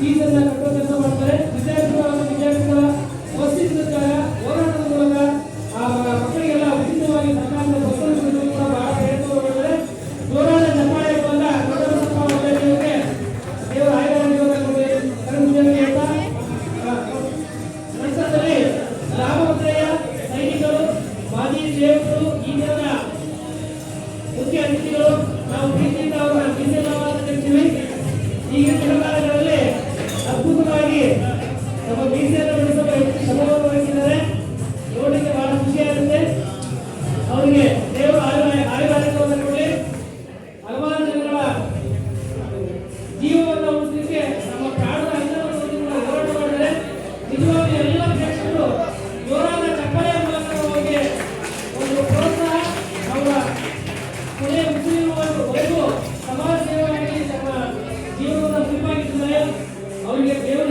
ಈ ಅನ್ನ ಕಟ್ಟುವ ಕೆಲಸ ಮಾಡ್ತಾರೆ. ವಿದ್ಯಾರ್ಥಿಗಳು ಹಾಗೂ ವಿದ್ಯಾರ್ಥಿಗಳ ವಸ್ತಿಕಾರ ಹೋರಾಟದ ಮೂಲಕ ಆ, ಮಕ್ಕಳಿಗೆಲ್ಲ ಉಚಿತವಾಗಿ ಸರ್ಕಾರದ ಬಸ್ಸನ್ನು ಬಿಡುವುದು ಕೂಡ ಬಹಳ ಪ್ರಯತ್ನಗಳು ಹೋರಾಟ ಜಪಾಳೆ ಇರುವಂತ ದೇವರಿಗೆ ದೇವರ ಆಯ್ಕೆ ಹೇಳ್ತಾ ಸಂಸದಲ್ಲಿ ರಾಮಭದ್ರಯ್ಯ ಸೈನಿಕರು, ಮಾಜಿ ಸೇವಕರು ಈ ದಿನದ ಮುಖ್ಯ ಅತಿಥಿಗಳು, ನಾವು ಪ್ರೀತಿಯಿಂದ ಅವರ ನಮ್ಮ ಮೀಸೆಯನ್ನು ಉಳಿಸುವ ಶ್ರಮವನ್ನು ವಹಿಸಿದ್ದಾರೆ ನೋಡಲಿಕ್ಕೆ ಬಹಳ ಖುಷಿಯಾಗುತ್ತೆ ಅವರಿಗೆ ದೇವರು ಆಯುರ್ವೇದ ಆಯುರ್ವೇದವನ್ನು ನೋಡಿ ಹಲವಾರು ಜನಗಳ ಜೀವವನ್ನು ಉಳಿಸಲಿಕ್ಕೆ ನಮ್ಮ ಪ್ರಾಣದ ಉಳಿಸಲಿಕ್ಕೆ ಹೋರಾಟ ಮಾಡಿದರೆ ನಿಜವಾಗಿ ಎಲ್ಲ ಪ್ರೇಕ್ಷಕರು ಜೋರಾದ ಚಪ್ಪಲೆಯ ಮೂಲಕ ಅವರಿಗೆ ಒಂದು ಪ್ರೋತ್ಸಾಹ. ಅವರ ಕೊನೆಯ ಉಸಿರಿರುವವರೆಗೂ ಸಮಾಜ ಸೇವೆಯಾಗಿ ತಮ್ಮ ಜೀವನವನ್ನು ಮುಡಿಪಾಗಿಟ್ಟಿದ್ದಾರೆ. ಅವರಿಗೆ ದೇವರು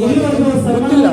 ಗೊತ್ತಿಲ್ಲ